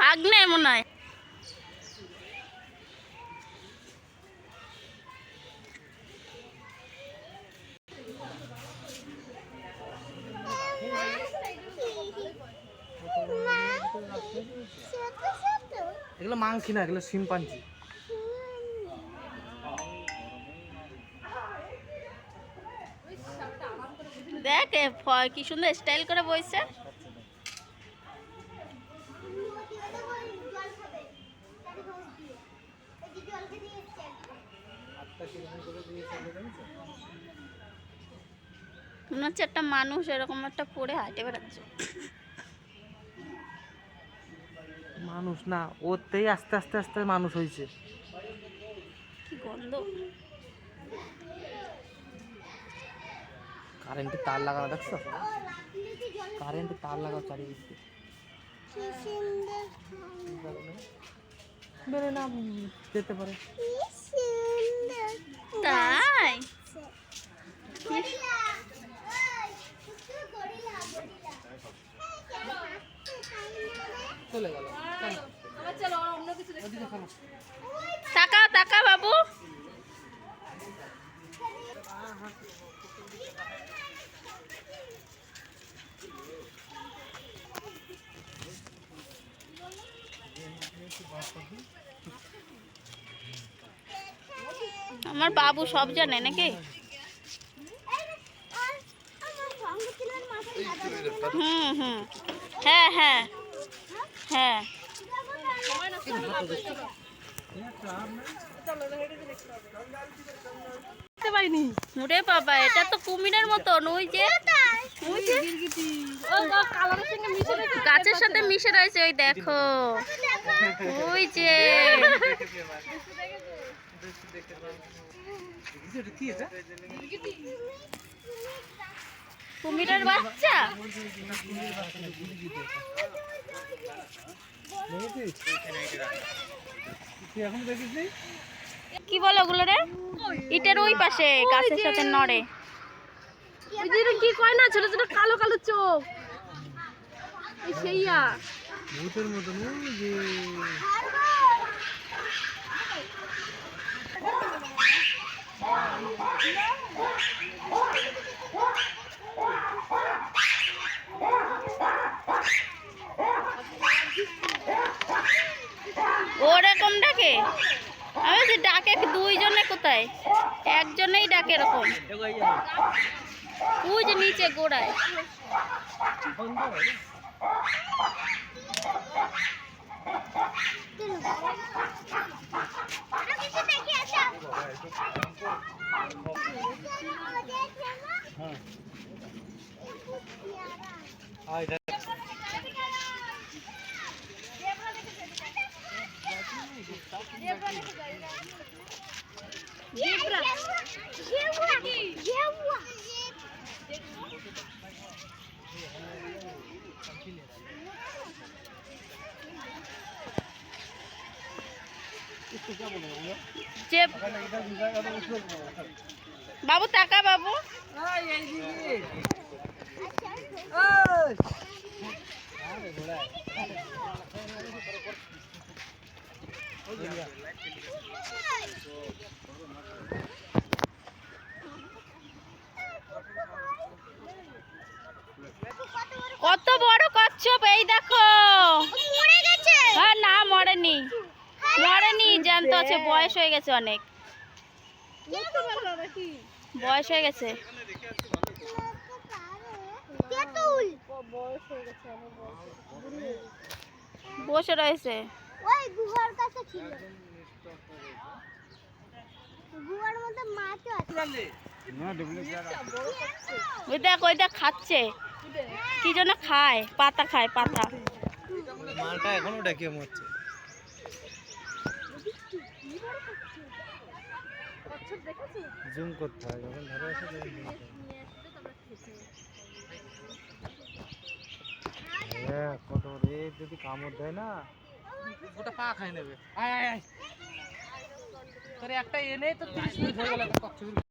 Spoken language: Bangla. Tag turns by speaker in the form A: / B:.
A: ভাগ্নে মনে হয়।
B: এগুলো মাংকি না এগুলো শিম্পাঞ্জি।
A: দেখ কি সুন্দর স্টাইল করে বইছে। মনে হচ্ছে একটা মানুষ এরকম একটা পড়ে হাঁটে বেড়াচ্ছে।
B: মানুষ না ওতেই আস্তে আস্তে আস্তে মানুষ হয়েছে।
A: কি গন্ধ।
B: কারেন্টের তার লাগানো দেখছ? কারেন্টের তার লাগানো চারিদিক। দিয়ে। বেরোয় না যেতে পারে
A: তাই
B: চলে গেল ওদিকে চলো
A: টাকা টাকা বাবু আমার বাবু সব জানে নাকি? হুম হুম। হ্যাঁ হ্যাঁ। হ্যাঁ। ওরে বাবা এটা তো কুমিরের মতন ওই যে গাছের সাথে মিশে রয়েছে ওই দেখো। ওই যে
B: কি এটা?
A: কুমিরের বাচ্চা?
B: তুই এখন দেখেছি
A: কি বলো ওগুলো রে? ইটের ওই পাশে গাছের সাথে নড়ে।
C: কি কয় না ছোট ছোট কালো কালো চোখ। সেইয়া।
B: ভূতের মতন যে
A: কোথায় একজনেই ডাকে এরকম। যে নিচে গোড়ায়।
B: আর এটা
A: যে বাবু টাকা বাবু কত বড় কচ্ছপ এই দেখো হ্যাঁ না মরেনি মরেনি জ্যান্ত আছে, বয়স হয়ে গেছে অনেক। বয়স হয়ে গেছে। বসে রয়েছে। খাচ্ছে। কি জন্য খায়, পাতা খায়, পাতা।
B: মালটা এখনও ডাকিয়ে মরছে। জুম করতে হয় যখন ধরে আসে তখন জুম করতে হ্যাঁ। কত রে যদি কামড় দেয় না? ওটা পা খাই নেবে। আয় আয় আয়। তোর একটা এনে তো তিরিশ মিনিট হয়ে গেল